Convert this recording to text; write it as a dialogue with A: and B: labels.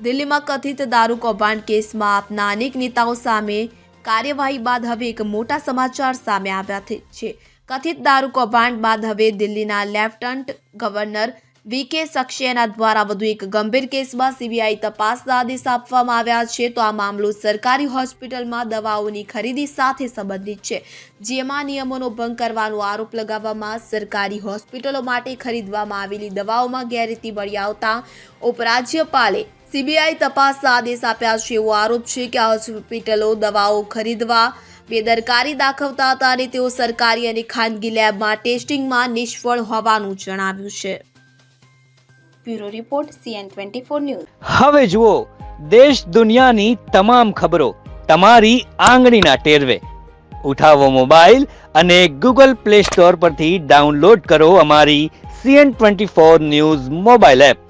A: દિલ્હીમાં કથિત દારૂ કૌભાંડ કેસમાં આપના અનેક નેતાઓ સામે કાર્યવાહી બાદ હવે એક મોટા સમાચાર સામે આવ્યા છે. કથિત દારૂ કૌભાંડ બાદ હવે દિલ્હીના લેફ્ટનન્ટ ગવર્નર વી કે સક્સેના દ્વારા વધુ એક ગંભીર કેસમાં સીબીઆઈ તપાસના આદેશ આપવામાં આવ્યા છે. તો આ મામલો સરકારી હોસ્પિટલમાં દવાઓની ખરીદી સાથે સંબંધિત છે. જેમાં નિયમોનો ભંગ કરવાનો આરોપ લગાવવામાં સરકારી હોસ્પિટલો માટે ખરીદવામાં આવેલી દવાઓમાં ગેરરીતિ મળી આવતા ઉપરાજ્યપાલે સીબીઆઈ તપાસના આદેશ આપ્યા છે એવો આરોપ છે કે આ હોસ્પિટલો દવાઓ ખરીદવા, બેદરકારી દાખવતા હતા અને તેઓ સરકારી અને ખાનગી લેબમાં ટેસ્ટિંગમાં નિષ્ફળ હોવાનું જણાવ્યું છે. Bureau report, CN twenty four news.
B: હવે જુઓ, દેશ દુનિયાની તમામ ખબરો તમારી આંગળીના ટેરવે. ઉઠાવો મોબાઈલ અને ગૂગલ પ્લે સ્ટોર પરથી ડાઉનલોડ કરો અમારી CN twenty four news mobile app.